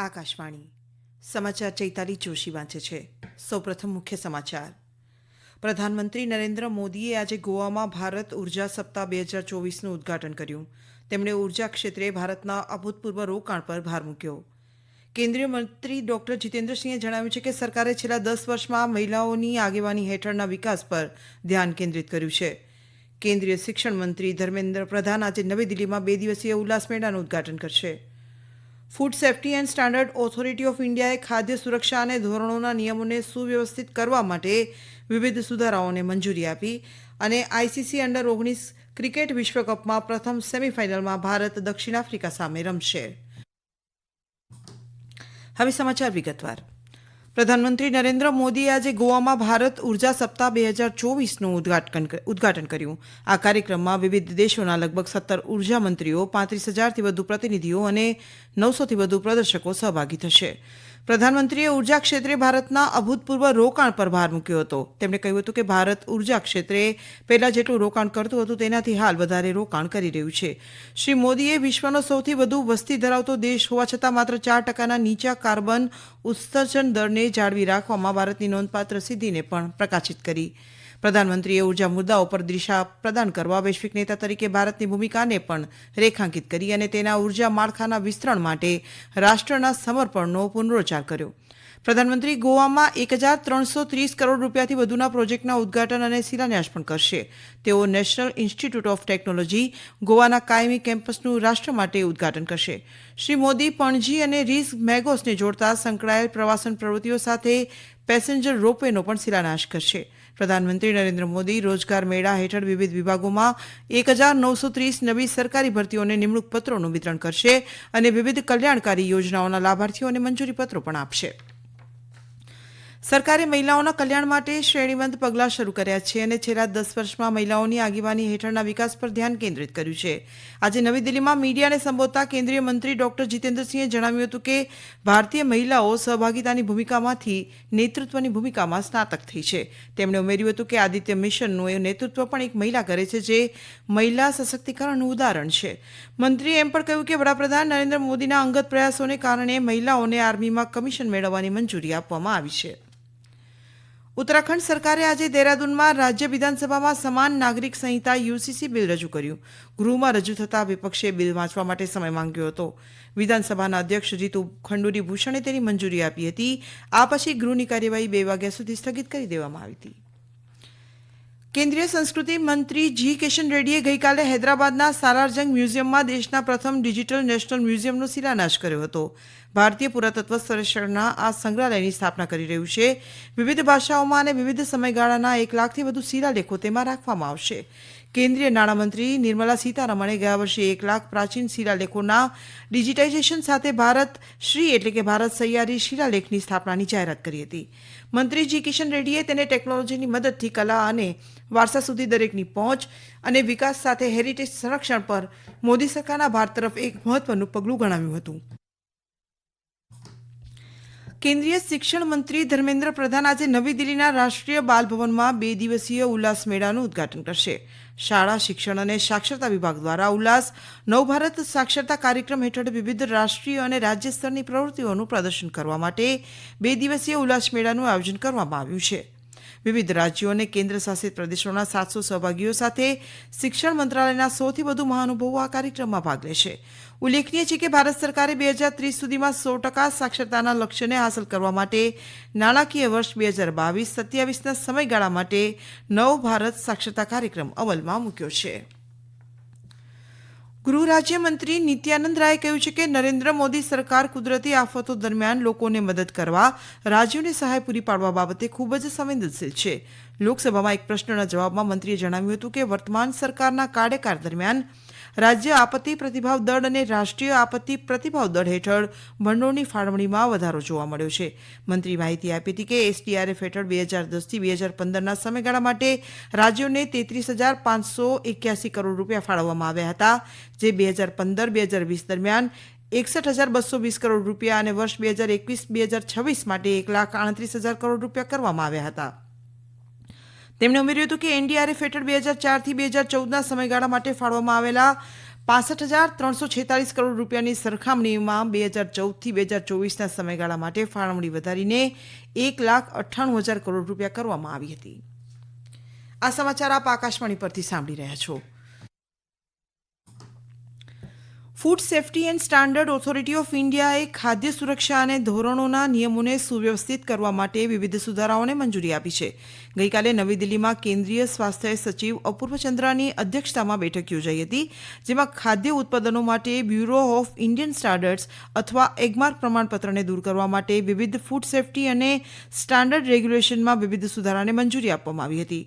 આકાશવાણી. સમાચાર ચૈતાલી જોશી વાંચે છે. સૌપ્રથમ મુખ્ય સમાચાર. પ્રધાનમંત્રી નરેન્દ્ર મોદીએ આજે ગોવામાં ભારત ઊર્જા સપ્તાહ બે હજાર ચોવીસનું ઉદ્ઘાટન કર્યું. તેમણે ઊર્જા ક્ષેત્રે ભારતના અભૂતપૂર્વ રોકાણ પર ભાર મૂક્યો. કેન્દ્રીય મંત્રી ડોક્ટર જીતેન્દ્રસિંહે જણાવ્યું છે કે સરકારે છેલ્લા દસ વર્ષમાં મહિલાઓની આગેવાની હેઠળના વિકાસ પર ધ્યાન કેન્દ્રિત કર્યું છે. કેન્દ્રીય શિક્ષણ મંત્રી ધર્મેન્દ્ર પ્રધાન આજે નવી દિલ્હીમાં બે દિવસીય ઉલ્લાસ મેળાનું ઉદ્ઘાટન કરશે. Food safety and standard authority of ઇન્ડિયાએ ખાદ્ય સુરક્ષા અને ધોરણોના નિયમોને સુવ્યવસ્થિત કરવા માટે વિવિધ સુધારાઓને મંજૂરી આપી અને આઈસીસી અંડર ઓગણીસ ક્રિકેટ વિશ્વકપમાં પ્રથમ સેમીફાઇનલમાં ભારત દક્ષિણ આફ્રિકા સામે રમશે. હવે સમાચાર વિગતવાર. પ્રધાનમંત્રી નરેન્દ્ર મોદીએ આજે ગોવામાં ભારત ઊર્જા સપ્તાહ બે હજાર ચોવીસનું ઉદ્ઘાટન ઉદ્ઘાટન કર્યું. આ કાર્યક્રમમાં વિવિધ દેશોના લગભગ સત્તર ઊર્જા મંત્રીઓ પાંત્રીસ હજારથી વધુ પ્રતિનિધિઓ અને નવસોથી વધુ પ્રદર્શકો સહભાગી થશે. પ્રધાનમંત્રીએ ઊર્જા ક્ષેત્રે ભારતના અભૂતપૂર્વ રોકાણ પર ભાર મૂક્યો હતો. તેમણે કહ્યું હતું કે ભારત ઊર્જા ક્ષેત્રે પહેલા જેટલું રોકાણ કરતું હતું, તેનાથી હાલ વધારે રોકાણ કરી રહ્યું છે. શ્રી મોદીએ વિશ્વનો સૌથી વધુ વસ્તી ધરાવતો દેશ હોવા છતાં માત્ર ચાર ટકાના નીચા કાર્બન ઉત્સર્જન દરને જાળવી રાખવામાં ભારતની નોંધપાત્ર સિદ્ધિને પણ પ્રકાશિત કરી. પ્રધાનમંત્રીએ ઊર્જા મુદ્દાઓ પર દિશા પ્રદાન કરવા વૈશ્વિક નેતા તરીકે ભારતની ભૂમિકાને પણ રેખાંકિત કરી અને તેના ઊર્જા માળખાના વિસ્તરણ માટે રાષ્ટ્રના સમર્પણનો પુનરોચ્ચાર કર્યો. પ્રધાનમંત્રી ગોવામાં એક હજાર ત્રણસો ત્રીસ કરોડ રૂપિયાથી વધુના પ્રોજેક્ટના ઉદ્ઘાટન અને શિલાન્યાસ પણ કરશે. તેઓ નેશનલ ઇન્સ્ટિટ્યૂટ ઓફ ટેકનોલોજી ગોવાના કાયમી કેમ્પસનું રાષ્ટ્ર માટે ઉદ્ઘાટન કરશે. શ્રી મોદી પણજી અને રીસ મેગોસને જોડતા સંકળાયેલ પ્રવાસન પ્રવૃત્તિઓ સાથે પેસેન્જર રોપવેનો પણ શિલાન્યાસ કરશે. પ્રધાનમંત્રી નરેન્દ્ર મોદી રોજગાર મેળા હેઠળ વિવિધ વિભાગોમાં એક હજાર નવસો ત્રીસ નવી સરકારી ભરતીઓને નિમણૂક પત્રોનું વિતરણ કરશે અને વિવિધ કલ્યાણકારી યોજનાઓના લાભાર્થીઓને મંજૂરી પત્રો પણ આપશે. સરકારે મહિલાઓના કલ્યાણ માટે શ્રેણીબંધ પગલાં શરૂ કર્યા છે અને છેલ્લા દસ વર્ષમાં મહિલાઓની આગેવાની હેઠળના વિકાસ પર ધ્યાન કેન્દ્રિત કર્યું છે. આજે નવી દિલ્હીમાં મીડિયાને સંબોધતા કેન્દ્રીય મંત્રી ડોક્ટર જીતેન્દ્રસિંહે જણાવ્યું હતું કે ભારતીય મહિલાઓ સહભાગિતાની ભૂમિકામાંથી નેતૃત્વની ભૂમિકામાં સ્નાતક થઈ છે. તેમણે ઉમેર્યું હતું કે આદિત્ય મિશનનું એ નેતૃત્વ પણ એક મહિલા કરે છે જે મહિલા સશક્તિકરણનું ઉદાહરણ છે. મંત્રીએ એમ પણ કહ્યું કે વડાપ્રધાન નરેન્દ્ર મોદીના અંગત પ્રયાસોને કારણે મહિલાઓને આર્મીમાં કમિશન મેળવવાની મંજૂરી આપવામાં આવી છે. ઉત્તરાખંડ સરકારે આજે દેહરાદૂનમાં રાજ્ય વિધાનસભામાં સમાન નાગરિક સંહિતા યુસીસી બિલ રજૂ કર્યું. ગૃહમાં રજૂ થતા વિપક્ષે બિલ વાંચવા માટે સમય માંગ્યો હતો. વિધાનસભાના અધ્યક્ષ જીતુ ખંડુરી ભૂષણે તેની મંજૂરી આપી હતી. આ પછી ગૃહની કાર્યવાહી બે વાગ્યા સુધી સ્થગિત કરી દેવામાં આવી હતી. કેન્દ્રીય સંસ્કૃતિ મંત્રી જી કિશન રેડ્ડીએ ગઈકાલે હૈદરાબાદના સાલારજંગ મ્યુઝિયમમાં દેશના પ્રથમ ડિજિટલ નેશનલ મ્યુઝિયમનો શિલાન્યાસ કર્યો હતો. ભારતીય પુરાતત્વ સંરક્ષણના આ સંગ્રહાલયની સ્થાપના કરી રહ્યું છે. વિવિધ ભાષાઓમાં અને વિવિધ સમયગાળાના એક લાખથી વધુ શિલાલેખો તેમાં રાખવામાં આવશે. કેન્દ્રીય નાણામંત્રી નિર્મલા સીતારમણે ગયા વર્ષે એક લાખ પ્રાચીન શિલાલેખોના ડિજિટાઇઝેશન સાથે ભારત શ્રી એટલે કે ભારત સહિયારી શિલાલેખની સ્થાપનાની જાહેરાત કરી હતી. મંત્રી જી કિશન રેડ્ડીએ તેને ટેકનોલોજીની મદદથી કલા અને વારસા સુધી દરેકની પહોંચ અને વિકાસ સાથે હેરિટેજ સંરક્ષણ પર મોદી સરકારના ભારત તરફ એક મહત્વનું પગલું ગણાવ્યું હતું. કેન્દ્રીય શિક્ષણ મંત્રી ધર્મેન્દ્ર પ્રધાન આજે નવી દિલ્હીના રાષ્ટ્રીય બાલ ભવનમાં બે દિવસીય ઉલ્લાસ મેળાનું ઉદ્ઘાટન કરશે. શાળા શિક્ષણ અને સાક્ષરતા વિભાગ દ્વારા ઉલ્લાસ નવભારત સાક્ષરતા કાર્યક્રમ હેઠળ વિવિધ રાષ્ટ્રીય અને રાજ્ય સ્તરની પ્રવૃત્તિઓનું પ્રદર્શન કરવા માટે બે દિવસીય ઉલ્લાસ મેળાનું આયોજન કરવામાં આવ્યું છે. વિવિધ રાજ્યો અને કેન્દ્ર શાસિત પ્રદેશોના સાતસો સહભાગીઓ સાથે શિક્ષણ મંત્રાલયના સૌથી વધુ મહાનુભાવો આ કાર્યક્રમમાં ભાગ લેશે. ઉલ્લેખનીય છે કે ભારત સરકારે બે હજાર ત્રીસ સુધીમાં સો ટકા સાક્ષરતાના લક્ષ્યને હાંસલ કરવા માટે નાણાકીય વર્ષ બે હજાર બાવીસ સત્યાવીસના સમયગાળા માટે નવ ભારત સાક્ષરતા કાર્યક્રમ અમલમાં મૂક્યો છે. ગૃહ રાજ્યમંત્રી નિત્યાનંદ રાયે કહ્યું છે કે નરેન્દ્ર મોદી સરકાર કુદરતી આફતો દરમિયાન લોકોને મદદ કરવા, રાજ્યોને સહાય પૂરી પાડવા બાબતે ખૂબ જ સંવેદનશીલ છે. લોકસભામાં એક પ્રશ્નના જવાબમાં મંત્રીએ જણાવ્યું હતું કે વર્તમાન સરકારના કાર્યકાળ દરમિયાન રાજ્ય આપત્તિ પ્રતિભાવ દળ અને રાષ્ટ્રીય આપત્તિ પ્રતિભાવ દળ હેઠળ ભંડોળની ફાળવણીમાં વધારો જોવા મળ્યો છે. મંત્રી માહિતી આપી હતી કે એસડીઆરએફ હેઠળ બે હજાર દસથી બે હજાર પંદરના સમયગાળા માટે રાજ્યોને તેત્રીસ હજાર પાંચસો એક્યાસી કરોડ રૂપિયા ફાળવવામાં આવ્યા હતા, જે બે હજાર પંદર, બે હજાર વીસ દરમિયાન એકસઠ હજાર બસો વીસ કરોડ રૂપિયા અને વર્ષ બે હજાર એકવીસ, બે હજાર છવ્વીસ માટે એક લાખ આડત્રીસ હજાર કરોડ રૂપિયા કરવામાં આવ્યા હતા. તેમણે ઉમેર્યું હતું કે એનડીઆરએફ હેઠળ બે હજાર ચારથી બે હજાર ચૌદના સમયગાળા માટે ફાળવવામાં આવેલા પાસઠ હજાર ત્રણસો છેતાલીસ કરોડ રૂપિયાની સરખામણીમાં બે હજાર ચૌદથી બે હજાર ચોવીસના સમયગાળા માટે ફાળવણી વધારીને એક લાખ અઠ્ઠાણું હજાર કરોડ રૂપિયા કરવામાં આવી હતી. આ સમાચાર આપ આકાશવાણી પરથી સાંભળી રહ્યા છો. Food safety and standard authority of ઇન્ડિયાએ ખાદ્ય સુરક્ષા અને ધોરણોના નિયમોને સુવ્યવસ્થિત કરવા માટે વિવિધ સુધારાઓને મંજૂરી આપી છે. ગઈકાલે નવી દિલ્હીમાં કેન્દ્રીય સ્વાસ્થ્ય સચિવ અપૂર્વ ચંદ્રાની અધ્યક્ષતામાં બેઠક યોજાઈ હતી, જેમાં ખાદ્ય ઉત્પાદનો માટે બ્યુરો ઓફ ઇન્ડિયન સ્ટાન્ડર્ડ્સ અથવા એગમાર્ક પ્રમાણપત્રને દૂર કરવા માટે વિવિધ ફૂડ સેફ્ટી અને સ્ટાન્ડર્ડ રેગ્યુલેશનમાં વિવિધ સુધારાને મંજૂરી આપવામાં આવી હતી.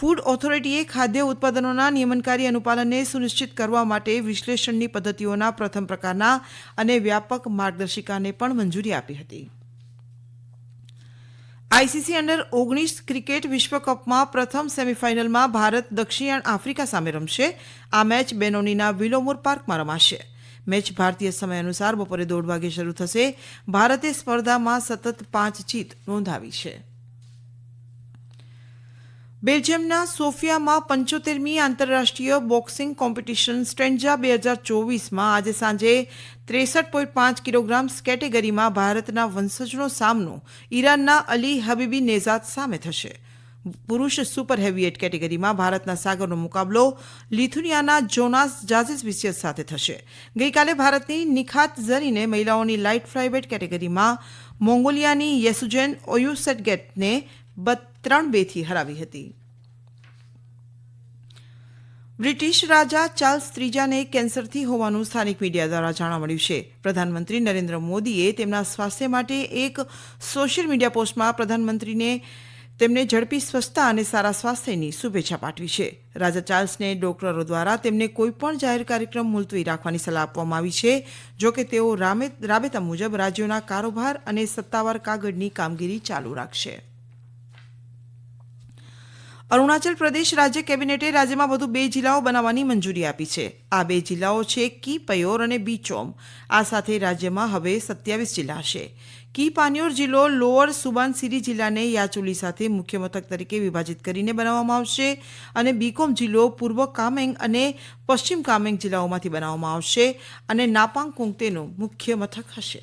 ફૂડ ઓથોરિટીએ ખાદ્ય ઉત્પાદનોના નિયમનકારી અનુપાલનને સુનિશ્ચિત કરવા માટે વિશ્લેષણની પદ્ધતિઓના પ્રથમ પ્રકારના અને વ્યાપક માર્ગદર્શિકાને પણ મંજૂરી આપી હતી. આઈસીસી અંડર ઓગણીસ ક્રિકેટ વિશ્વકપમાં પ્રથમ સેમીફાઇનલમાં ભારત દક્ષિણ આફ્રિકા સામે રમશે. આ મેચ બેનોનીના વિલોમોર પાર્કમાં રમાશે. મેચ ભારતીય સમય અનુસાર બપોરે દોઢ વાગે શરૂ થશે. ભારતે સ્પર્ધામાં સતત પાંચ જીત નોંધાવી છે. બેલ્જિયમના સોફિયામાં પંચોતેરમી આંતરરાષ્ટ્રીય બોક્સિંગ કોમ્પિટિશન સ્ટ્રેન્જા બે હજાર ચોવીસમાં આજે સાંજે ત્રેસઠ પોઈન્ટ પાંચ કિલોગ્રામ્સ કેટેગરીમાં ભારતના વંશજનો સામનો ઈરાનના અલી હબીબી નેઝાદ સામે થશે. પુરુષ સુપર હેવીએટ કેટેગરીમાં ભારતના સાગરનો મુકાબલો લિથુનિયાના જોનાસ જાઝિસ વિસિયસ સાથે થશે. ગઈકાલે ભારતની નિખાત ઝરીને મહિલાઓની લાઇટ ફ્લાઇવેટ કેટેગરીમાં મોંગોલિયાની યેસુજેન ઓયુસેટગેટને ત્રણ બેથી હરાવી હતી. બ્રિટિશ રાજા ચાર્લ્સ ત્રીજાને કેન્સરથી હોવાનું સ્થાનિક મીડિયા દ્વારા જાણવા મળ્યું છે. પ્રધાનમંત્રી નરેન્દ્ર મોદીએ તેમના સ્વાસ્થ્ય માટે એક સોશિયલ મીડિયા પોસ્ટમાં પ્રધાનમંત્રીને તેમને ઝડપી સ્વસ્થતા અને સારા સ્વાસ્થ્યની શુભેચ્છા પાઠવી છે. રાજા ચાર્લ્સને ડોક્ટરો દ્વારા તેમને કોઈપણ જાહેર કાર્યક્રમ મુલતવી રાખવાની સલાહ આપવામાં આવી છે, જો કે તેઓ રાબેતા મુજબ રાજ્યોના કારોબાર અને સત્તાવાર કાગળની કામગીરી ચાલુ રાખશે. અરુણાચલ પ્રદેશ રાજ્ય કેબિનેટે રાજ્યમાં વધુ બે જિલ્લાઓ બનાવવાની મંજૂરી આપી છે. આ બે જિલ્લાઓ છે કી પયોર અને બીચોમ આ સાથે રાજ્યમાં હવે સત્યાવીસ જિલ્લા હશે. કી પાન્યોર જિલ્લો લોઅર સુબાનસિરી જિલ્લાને યાચુલી સાથે મુખ્ય મથક તરીકે વિભાજિત કરીને બનાવવામાં આવશે અને બીકોમ જિલ્લો પૂર્વ કામેંગ અને પશ્ચિમ કામેંગ જિલ્લાઓમાંથી બનાવવામાં આવશે અને નાપાંગ કુંગતેનું મુખ્ય મથક હશે.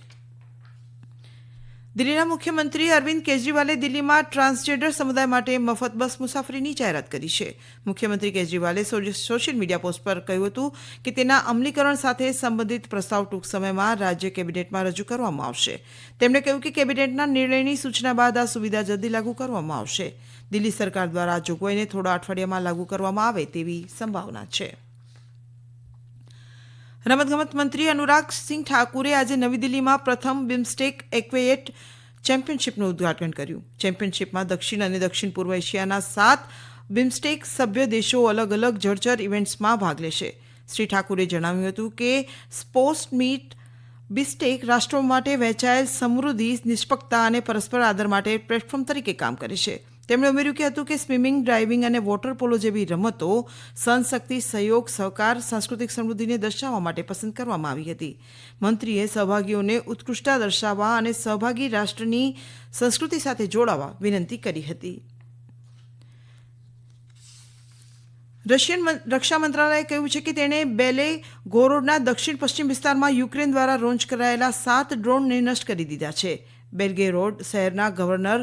દિલ્હીના મુખ્યમંત્રી અરવિંદ કેજરીવાલે દિલ્હીમાં ટ્રાન્સજેન્ડર સમુદાય માટે મફત બસ મુસાફરીની જાહેરાત કરી છે. મુખ્યમંત્રી કેજરીવાલે સોશિયલ મીડિયા પોસ્ટ પર કહ્યું હતું કે તેના અમલીકરણ સાથે સંબંધિત પ્રસ્તાવ ટૂંક સમયમાં રાજ્ય કેબિનેટમાં રજૂ કરવામાં આવશે. તેમણે કહ્યું કે કેબિનેટના નિર્ણયની સૂચના બાદ આ સુવિધા જલ્દી લાગુ કરવામાં આવશે. દિલ્હી સરકાર દ્વારા જોગવાઈને થોડા અઠવાડિયામાં લાગુ કરવામાં આવે તેવી સંભાવના છે. રમતગમત મંત્રી અનુરાગ સિંહ ઠાકુરે આજે નવી દિલ્હીમાં પ્રથમ બિમ્સ્ટેક એક્વેએટ ચેમ્પિયનશિપનું ઉદઘાટન કર્યું. ચેમ્પિયનશિપમાં દક્ષિણ અને દક્ષિણ પૂર્વ એશિયાના સાત બિમ્સ્ટેક સભ્ય દેશો અલગ અલગ જળચર ઇવેન્ટ્સમાં ભાગ લેશે. શ્રી ઠાકુરે જણાવ્યું હતું કે સ્પોર્ટ્સ મીટ બિસ્ટેક રાષ્ટ્રો માટે વહેંચાયેલ સમૃદ્ધિ, નિષ્પક્ષતા અને પરસ્પર આદર માટે પ્લેટફોર્મ તરીકે કામ કરે છે. તેમણે ઉમેર્યું કે હતું કે સ્વિમિંગ, ડ્રાઇવિંગ અને વોટર પોલો જેવી રમતો સનશક્તિ સહયોગ, સહકાર, સાંસ્કૃતિક સમૃદ્ધિને દર્શાવવા માટે પસંદ કરવામાં આવી હતી. મંત્રીએ સહભાગીઓને ઉત્કૃષ્ટતા દર્શાવવા અને સહભાગી રાષ્ટ્રની સંસ્કૃતિ સાથે જોડાવા વિનંતી કરી હતી. રશિયન રક્ષા મંત્રાલયે કહ્યું છે કે તેણે બેલે ગોરોડના દક્ષિણ પશ્ચિમ વિસ્તારમાં યુક્રેન દ્વારા લોન્ચ કરાયેલા સાત ડ્રોનને નષ્ટ કરી દીધા છે. બેલ્ગેરોડ શહેરના ગવર્નર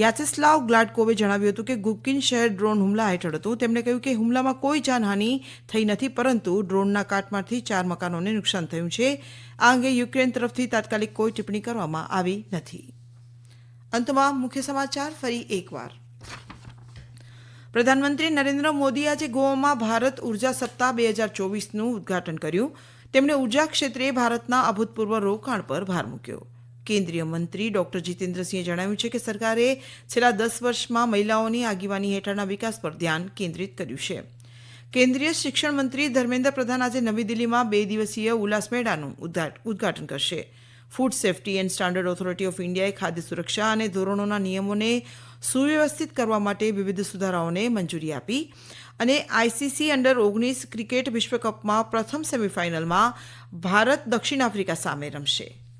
યાચેસ્લાવ ગ્લાડકોવે જણાવ્યું હતું કે ગુકિન શહેર ડ્રોન હુમલા હેઠળ હતું. તેમણે કહ્યું કે હુમલામાં કોઈ જાનહાનિ થઈ નથી, પરંતુ ડ્રોનના કાટમાંથી ચાર મકાનોને નુકસાન થયું છે. આ અંગે યુક્રેન તરફથી તાત્કાલિક કોઈ ટિપ્પણી કરવામાં આવી નથી. અંતમાં મુખ્ય સમાચાર, ફરી એકવાર. પ્રધાનમંત્રી નરેન્દ્ર મોદી આજે ગોવામાં ભારત ઊર્જા સપ્તાહ બે હજાર ચોવીસનું ઉદઘાટન કર્યું. તેમણે ઊર્જા ક્ષેત્રે ભારતના અભૂતપૂર્વ રોકાણ પર ભાર મૂક્યો. કેન્દ્રીય મંત્રી ડોક્ટર જીતેન્દ્રસિંહે જણાવ્યું છે કે સરકારે છેલ્લા દસ વર્ષમાં મહિલાઓની આગેવાની હેઠળના વિકાસ પર ધ્યાન કેન્દ્રિત કર્યું છે. કેન્દ્રીય શિક્ષણ મંત્રી ધર્મેન્દ્ર પ્રધાન આજે નવી દિલ્હીમાં બે દિવસીય ઉલ્લાસ મેળાનું ઉદઘાટન કરશે. Food safety and standard authority of ઇન્ડિયાએ ખાદ્ય સુરક્ષા અને ધોરણોના નિયમોને સુવ્યવસ્થિત કરવા માટે વિવિધ સુધારાઓને મંજૂરી આપી અને આઈસીસી અંડર ઓગણીસ ક્રિકેટ વિશ્વકપમાં પ્રથમ સેમીફાઇનલમાં ભારત દક્ષિણ આફ્રિકા સામે રમશે.